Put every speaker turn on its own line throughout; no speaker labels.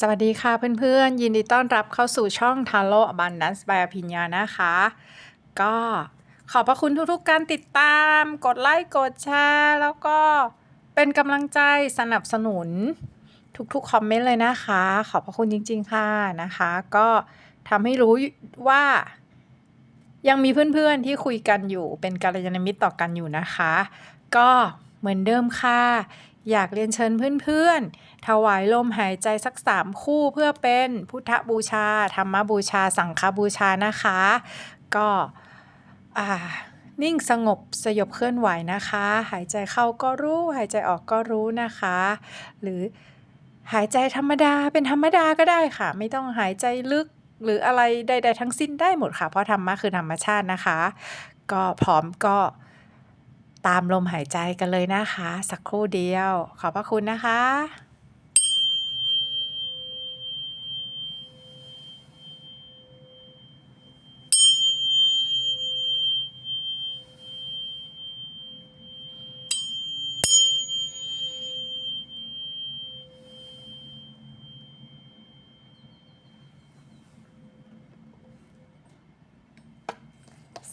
สวัสดีค่ะเพื่อนๆ ยินดีต้อนรับเข้าสู่ช่อง t a r o Abundance by อภิญญานะคะ ก็ขอบพระคุณทุกๆการติดตาม กดไลค์ กดแชร์ แล้วก็เป็นกำลังใจสนับสนุนทุกๆคอมเมนต์เลยนะคะ ขอบพระคุณจริง ๆ ค่ะนะคะ ก็ทำให้รู้ว่า ยังมีเพื่อนๆที่คุยกันอยู่เป็นกัลยาณมิตรต่อกันอยู่นะคะ ก็เหมือนเดิมค่ะ อยากเรียนเชิญเพื่อนๆ ถวายลมหายใจสักสามคู่เพื่อเป็นพุทธบูชา ธรรมบูชา สังฆบูชานะคะ ก็นิ่งสงบสยบเคลื่อนไหวนะคะ หายใจเข้าก็รู้ หายใจออกก็รู้นะคะ หรือหายใจธรรมดาเป็นธรรมดาก็ได้ค่ะ ไม่ต้องหายใจลึกหรืออะไรใดๆทั้งสิ้นได้หมดค่ะ เพราะธรรมะคือธรรมชาตินะคะ ก็พร้อมก็ ตามลมหายใจกันเลยนะคะ สักครู่เดียว ขอบพระคุณนะคะ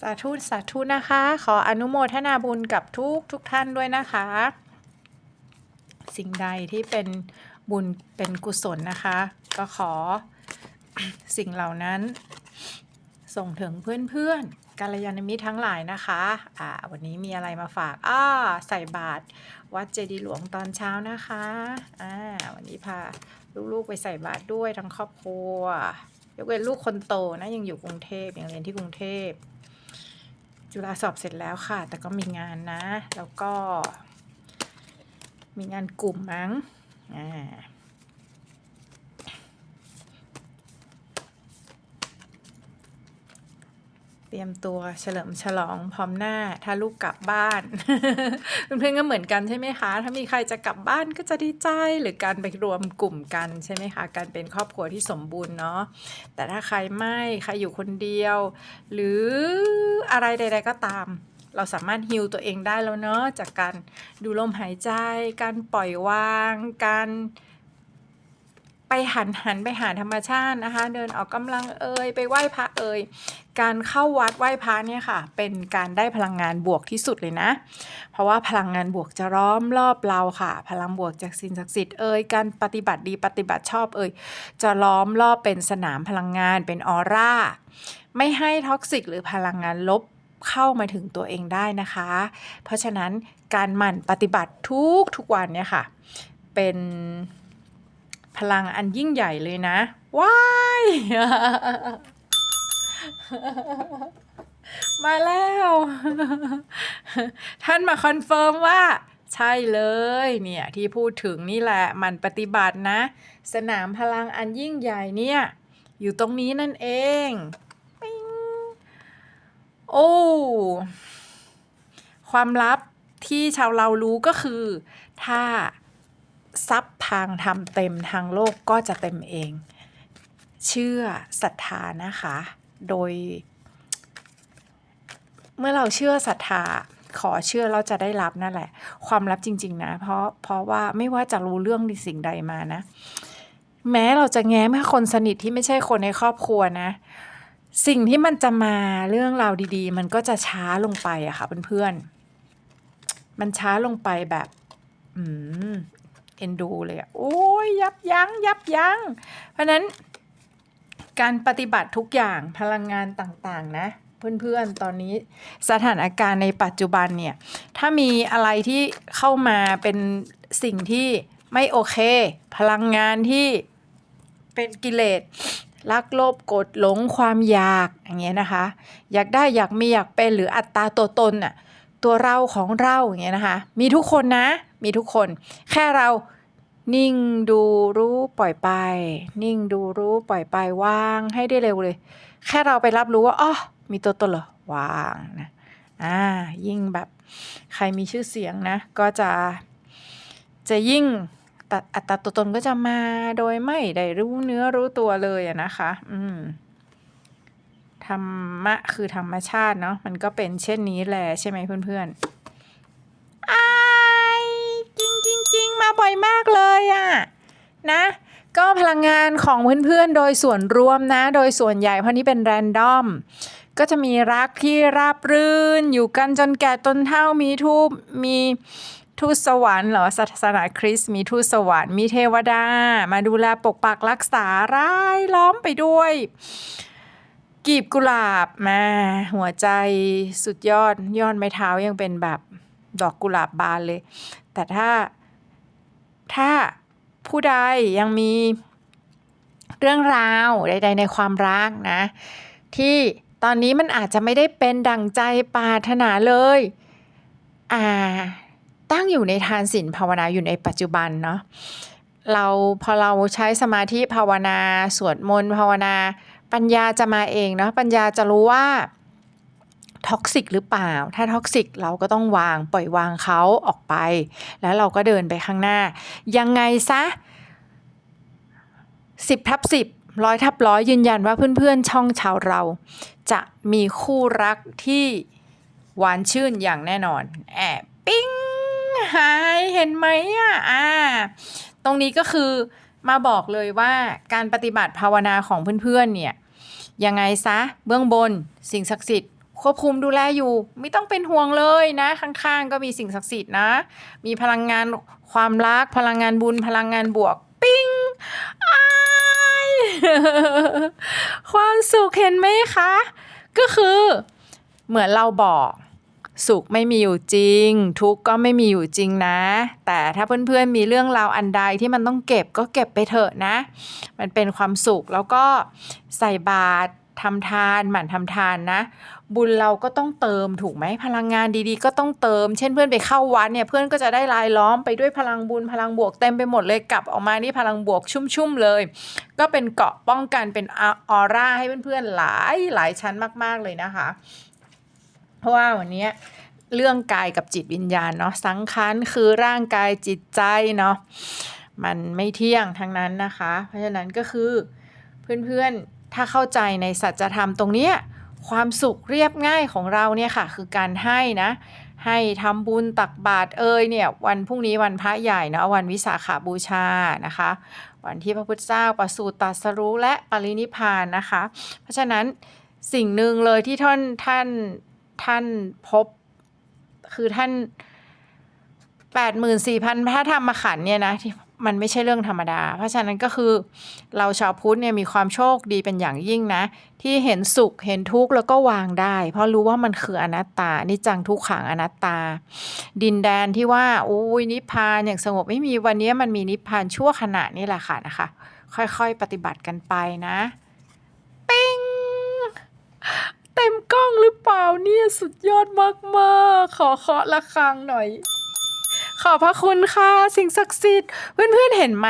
สาธุสาธุนะคะ ขออนุโมทนาบุญกับทุกทุกท่านด้วยนะคะ สิ่งใดที่เป็นบุญเป็นกุศลนะคะ ก็ขอสิ่งเหล่านั้น ส่งถึงเพื่อนๆกัลยาณมิตรทั้งหลายนะคะอ่าวันนี้มีอะไรมาฝากอ้าใส่บาตรวัดเจดีย์หลวงตอนเช้านะคะอ่าวันนี้พาลูกๆไปใส่บาตรด้วยทั้งครอบครัวยกเว้นลูกคนโตนะยังอยู่กรุงเทพยังเรียนที่กรุงเทพ จุฬาสอบเสร็จแล้วค่ะ แต่ก็มีงานนะ แล้วก็ มีงานกลุ่มมั้งอ่า เตรียมตัวเฉลิมฉลองพร้อมหน้า ถ้าลูกกลับบ้าน เพื่อนๆก็เหมือนกันใช่ไหมคะ ถ้ามีใครจะกลับบ้านก็จะดีใจหรือการไปรวมกลุ่มกันใช่ไหมคะ การเป็นครอบครัวที่สมบูรณ์เนาะแต่ถ้าใครไม่ใครอยู่คนเดียว หรืออะไรใด ๆ ก็ตาม เราสามารถฮิลตัวเองได้แล้วเนาะจากการดูลมหายใจ การปล่อยวาง การ ไปหันหันไปหาธรรมชาตินะคะ เดินออกกำลังเอ่ยไปไหว้พระเอ่ยการเข้าวัดไหว้พระเนี่ยค่ะ เป็นการได้พลังงานบวกที่สุดเลยนะ เพราะว่าพลังงานบวกจะล้อมรอบเราค่ะ พลังบวกจากสิ่งศักดิ์สิทธิ์เอ่ยการปฏิบัติดีปฏิบัติชอบเอ่ยจะล้อมรอบเป็นสนามพลังงานเป็นออร่าไม่ให้ท็อกซิกหรือพลังงานลบเข้ามาถึงตัวเองได้นะคะ เพราะฉะนั้นการหมั่นปฏิบัติทุกทุกวันเนี่ยค่ะ เป็น ลังอันยิ่งใหญ่เลยนะ ว้าย มาแล้ว ท่านมาคอนเฟิร์มว่าใช่เลยเนี่ยที่พูดถึงนี่แหละมันปฏิบัตินะ สนามพลังอันยิ่งใหญ่เนี่ย อยู่ตรงนี้นั่นเองปิ๊งโอ้ความลับที่ชาวเรารู้ก็คือ ถ้า ทรัพย์ทางทำเต็มทางโลกก็จะเต็มเอง เชื่อศรัทธานะคะ โดย เมื่อเราเชื่อศรัทธาขอเชื่อเราจะได้รับนั่นแหละ ความลับจริง ๆ นะ เพราะเพราะว่าไม่ว่าจะรู้เรื่องในสิ่งใดมานะ แม้เราจะแง้มให้คนสนิทที่ไม่ใช่คนในครอบครัวนะ สิ่งที่มันจะมาเรื่องราวดีๆ มันก็จะช้าลงไปอะค่ะเพื่อนๆมันช้าลงไปแบบอืม เอ็นดูเลยอะโอ้ยยับยั้งยับยั้ง เพราะนั้นการปฏิบัติทุกอย่างพลังงานต่างๆนะ เพื่อนๆตอนนี้สถานการณ์ในปัจจุบันเนี่ย ถ้ามีอะไรที่เข้ามาเป็นสิ่งที่ไม่โอเค พลังงานที่เป็นกิเลสรักโลภโกรธหลงความอยากอย่างเงี้ยนะคะ อยากได้อยากมีอยากเป็นหรืออัตตาตัวตนน่ะตัวเราของเราอย่างเงี้ยนะคะ มีทุกคนนะ มีทุกคน แค่เรา นิ่งดูรู้ปล่อยไป นิ่งดูรู้ปล่อยไปวางให้ได้เร็วเลย แค่เราไปรับรู้ว่าอ๋อมีตัวตนเหรอวางนะอ่ายิ่งแบบใครมีชื่อเสียงนะ ก็จะจะยิ่งตอัตราตัวตนก็จะมาโดยไม่ได้รู้เนื้อรู้ตัวเลยอะนะคะ อืมธรรมะคือธรรมชาติเนาะมันก็เป็นเช่นนี้แหละใช่ไหมเพื่อนๆ บ่อยมากเลยอะนะก็พลังงานของเพื่อนๆ โดยส่วนรวมนะ โดยส่วนใหญ่เพราะนี่เป็นแรนดอม ก็จะมีรักที่ราบรื่น อยู่กันจนแก่จนเฒ่ามีทูบมีทูตสวรรค์เหรอศาสนาคริสต์มีทูตสวรรค์มีเทวดา มาดูแลปกปักรักษารายล้อมไปด้วย กีบกุหลาบมาหัวใจสุดยอดยอดไม้เท้ายังเป็นแบบดอกกุหลาบบานเลย แต่ถ้า ถ้าผู้ใดยังมีเรื่องราวใด ๆ ในความรักนะ ที่ตอนนี้มันอาจจะไม่ได้เป็นดั่งใจปรารถนาเลยอ่าตั้งอยู่ในทานศีลภาวนาอยู่ในปัจจุบันเนาะเราพอเราใช้สมาธิภาวนา สวดมนต์ภาวนา ปัญญาจะมาเองเนาะปัญญาจะรู้ว่า ท็อกซิกหรือเปล่า ถ้าท็อกซิกเราก็ต้องวางปล่อยวางเขาออกไป แล้วเราก็เดินไปข้างหน้า ยังไงซะ10ทับ10ร้อยทับร้อยยืนยันว่าเพื่อนๆ ช่องชาวเรา จะมีคู่รักที่หวานชื่นอย่างแน่นอน แอบปิ้งหายเห็นไหมอะอ่า ตรงนี้ก็คือมาบอกเลยว่าการปฏิบัติภาวนาของเพื่อนๆเนี่ยยังไงซะเบื้องบนสิ่งศักดิ์สิทธิ์ ควบคุมดูแลอยู่ ไม่ต้องเป็นห่วงเลยนะ ข้างๆ ก็มีสิ่งศักดิ์สิทธิ์นะ มีพลังงานความรัก พลังงานบุญ พลังงานบวก ปิ้งอ้ายความสุขเห็นไหมคะ ก็คือเหมือนเราบอกสุขไม่มีอยู่จริง ทุกข์ก็ไม่มีอยู่จริงนะ แต่ถ้าเพื่อนๆมีเรื่องราวอันใดที่มันต้องเก็บก็เก็บไปเถอะนะ มันเป็นความสุขแล้วก็ใส่บาตร ทำทานหมั่นทำทานนะ บุญเราก็ต้องเติมถูกไหมพลังงานดีๆ ก็ต้องเติม เช่นเพื่อนไปเข้าวัดเนี่ยเพื่อนก็จะได้รายล้อมไปด้วยพลังบุญพลังบวกเต็มไปหมดเลยกลับออกมานี่พลังบวกชุ่มๆเลย ก็เป็นเกาะป้องกันเป็นออร่าให้เพื่อนๆหลายหลายชั้นมากๆเลยนะคะ เพราะว่าวันนี้เรื่องกายกับจิตวิญญาณเนาะสังขารคือร่างกายจิตใจเนาะมันไม่เที่ยงทั้งนั้นนะคะ เพราะฉะนั้นก็คือเพื่อนๆ ถ้าเข้าใจในสัจธรรมตรงนี้ความสุขเรียบง่ายของเราเนี่ยค่ะ คือการให้นะ ให้ทำบุญตักบาตรเอ่ยเนี่ยวันพรุ่งนี้วันพระใหญ่เนาะวันวิสาขาบูชานะคะ วันที่พระพุทธเจ้าประสูติตรัสรู้และปรินิพานนะคะ เพราะฉะนั้นสิ่งหนึ่งเลยที่ท่านท่านท่านพบคือท่านแปดหมื่นสี่พันพระธรรมขันธ์เนี่ยนะที่ มันไม่ใช่เรื่องธรรมดา เพราะฉะนั้นก็คือ เราชาวพุทธเนี่ยมีความโชคดีเป็นอย่างยิ่งนะ ที่เห็นสุขเห็นทุกข์แล้วก็วางได้ เพราะรู้ว่ามันคืออนัตตานิจังทุกขังอนัตตา ดินแดนที่ว่าโอ้ยนิพพานอย่างสงบไม่มีวันนี้มันมีนิพพานชั่วขณะนี่แหละค่ะนะคะ ค่อยๆปฏิบัติกันไปนะปิ้งเต็มกล้องหรือเปล่าเนี่ยสุดยอดมากๆ ขอเคาะระฆังหน่อย ขอบพระคุณค่ะ สิ่งศักดิ์สิทธิ์ เพื่อนๆเห็นไหม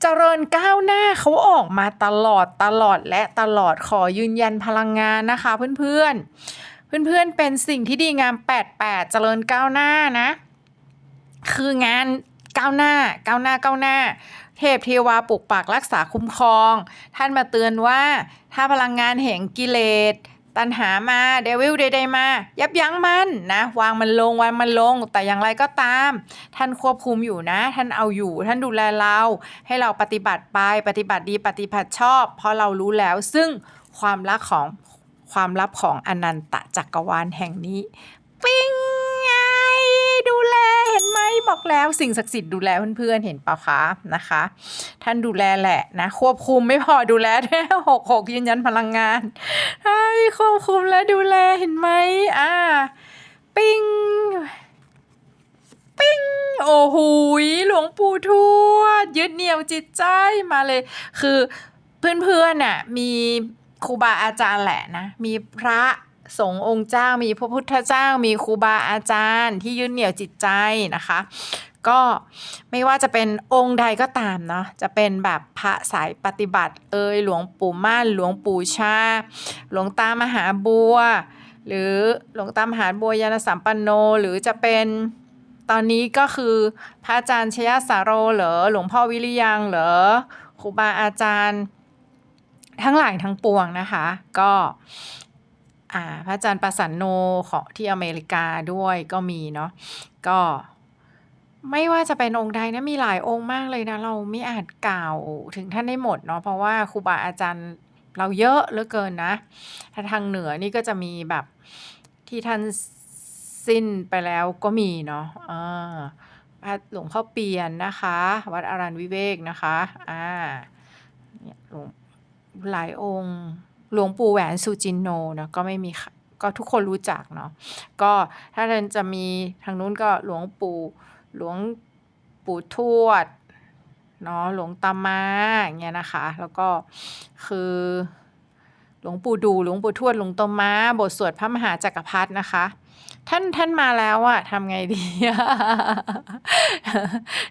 เจริญก้าวหน้าเขาออกมาตลอดตลอดและตลอดขอยืนยันพลังงานนะคะเพื่อนๆ เพื่อนๆเป็นสิ่งที่ดีงาม 88 เจริญก้าวหน้านะ คืองานก้าวหน้าก้าวหน้าก้าวหน้า เทพเทวาปกปักรักษาคุ้มครอง ท่านมาเตือนว่าถ้าพลังงานแห่งกิเลส ตันหามาเดวิลใดๆมา ยับยั้งมันนะ วางมันลงวางมันลง แต่อย่างไรก็ตาม ท่านควบคุมอยู่นะ ท่านเอาอยู่ ท่านดูแลเรา ให้เราปฏิบัติไปปฏิบัติดีปฏิบัติชอบ เพราะเรารู้แล้วซึ่งความลับของความลับของอนันตจักรวาลแห่งนี้ ปิ้ง เห็นไหมบอกแล้วสิ่งศักดิ์สิทธิ์ดูแลเพื่อนๆเห็นปะคะนะคะ ท่านดูแลแหละนะ ควบคุมไม่พอดูแลด้วยหกหกยืนยันพลังงานใช่ควบคุมและดูแลเห็นไหมอ่าปิ้งปิ้งโอ้โหหลวงปู่ทวด ยึดเหนี่ยวจิตใจมาเลย คือเพื่อนๆน่ะมีครูบาอาจารย์แหละนะ มีพระ สงฆ์องค์เจ้ามีพระพุทธเจ้ามีครูบาอาจารย์ ที่ยึดเหนี่ยวจิตใจนะคะ ก็ไม่ว่าจะเป็นองค์ใดก็ตามเนาะจะเป็นแบบพระสายปฏิบัติ เอยหลวงปู่ม่านหลวงปู่ชา หลวงตามหาบัว หรือหลวงตามหาบัวยานสัมปันโนหรือจะเป็นตอนนี้ก็คือพระอาจารย์ชยสาโรเหรอหลวงพ่อวิริยังเหรอครูบาอาจารย์ ทั้งหลายทั้งปวงนะคะ ก็ อ่าพระอาจารย์ประสันโนของที่อเมริกาด้วยก็มีเนาะก็ไม่ว่าจะเป็นองค์ใดนะมีหลายองค์มากเลยนะ เราไม่อาจกล่าวถึงท่านได้หมดเนาะเพราะว่าครูบาอาจารย์เราเยอะเหลือเกินนะ ถ้าทางเหนือนี่ก็จะมีแบบที่ท่านสิ้นไปแล้วก็มีเนาะอ่าพระหลวงพ่อเปลี่ยนนะคะ วัดอารันวิเวกนะคะอ่าเนี่ยหลวงหลายองค์ หลวงปู่แหวนสุจินโนเนาะก็ไม่มีก็ทุกคนรู้จักเนาะก็ถ้าเรานจะมีทางนู้นก็หลวงปู่หลวงปู่ทวดเนาะหลวงตามาอย่างเงี้ยนะคะ แล้วก็คือหลวงปู่ดูหลวงปู่ทวดหลวงตามาบทสวดพระมหาจักรพรรดินะคะ ท่านท่านมาแล้วอะทำไงดี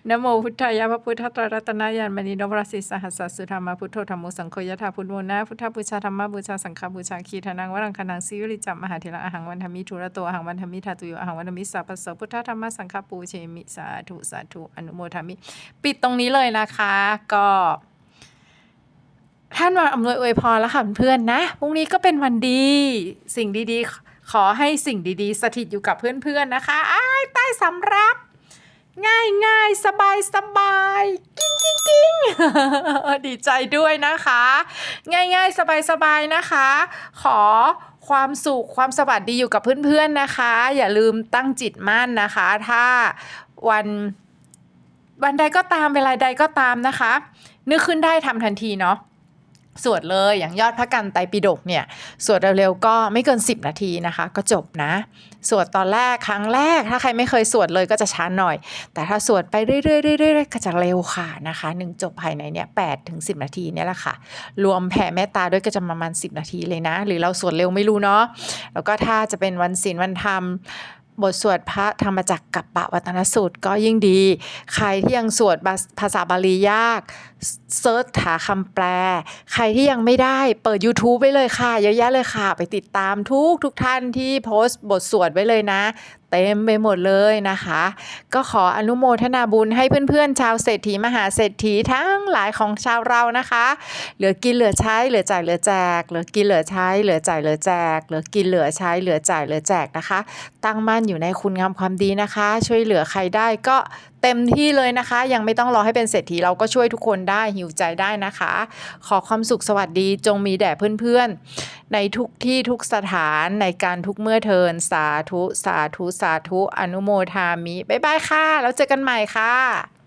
นะโมพุทธายะพระพุทธตรัตนายานมณีนพรสสิสหัสสุธรรมพุทโธธรรมสังโฆยะถาพุทโมนะพุทธบูชาธรรมบูชาสังฆบูชาคีทานังวรังคนังสิวริจัมมหาเถระอหังวันธมิทุระโตอหังวันธมิทาตุโยอหังวันธมิสัพพโสพุทธธรรมสังฆปูเชมิสาธุสาธุอนุโมทามิ ปิดตรงนี้เลยนะคะ ก็ท่านมาอำนวยอวยพรแล้วค่ะเพื่อนๆนะ พรุ่งนี้ก็เป็นวันดี สิ่งดีๆ ขอให้สิ่งดีๆ สถิตอยู่กับเพื่อนๆนะคะอ้ายใต้สำรับ ง่ายง่ายสบายสบายกิ้งกิ้งกิ้งดีใจด้วยนะคะ ง่ายง่ายสบายสบายนะคะ ขอความสุขความสวัสดีอยู่กับเพื่อนๆนะคะ อย่าลืมตั้งจิตมั่นนะคะ ถ้าวันวันใดก็ตามเวลาใดก็ตามนะคะ นึกขึ้นได้ทำทันทีเนาะ สวดเลยอย่างยอดพระกันไตรปิฎกเนี่ยสวดเร็วๆก็ไม่เกิน 10 นาทีนะคะ ก็จบนะ สวดตอนแรกครั้งแรก ถ้าใครไม่เคยสวดเลยก็จะช้าหน่อย แต่ถ้าสวดไปเรื่อยๆๆก็จะเร็วค่ะนะคะหนึ่งจบภายในเนี่ยแปดถึงสินาทีเนี่ยแหละค่ะ รวมแผ่เมตตาด้วยก็จะประมาณ 10 นาทีเลยนะ หรือเราสวดเร็วไม่รู้เนาะแล้วก็ถ้าจะเป็นวันศีลวันธรรม บทสวดพระธรรมจักรกับปะวัตนสูตรก็ยิ่งดี ใครที่ยังสวดภาษาบาลียากเซิร์ชหาคำแปล ใครที่ยังไม่ได้เปิด YouTube ไว้เลยค่ะ เยอะแยะเลยค่ะ ไปติดตามทุกทุกท่านที่โพสต์บทสวดไว้เลยนะ เต็มไปหมดเลยนะคะ ก็ขออนุโมทนาบุญให้เพื่อนๆ ชาวเศรษฐีมหาเศรษฐีทั้งหลายของชาวเรานะคะ เหลือกินเหลือใช้เหลือจ่ายเหลือแจก เหลือกินเหลือใช้เหลือจ่ายเหลือแจก เหลือกินเหลือใช้เหลือจ่ายเหลือแจกนะคะ ตั้งมั่นอยู่ในคุณงามความดีนะคะ ช่วยเหลือใครได้ก็ เต็มที่เลยนะคะ ยังไม่ต้องรอให้เป็นเศรษฐีเราก็ช่วยทุกคนได้หิวใจได้นะคะ ขอความสุขสวัสดีจงมีแด่เพื่อนๆ ในทุกที่ทุกสถานในการทุกเมื่อเทินสาธุ สาธุ สาธุ อนุโมทามิบ๊ายบายค่ะ แล้วเจอกันใหม่ค่ะ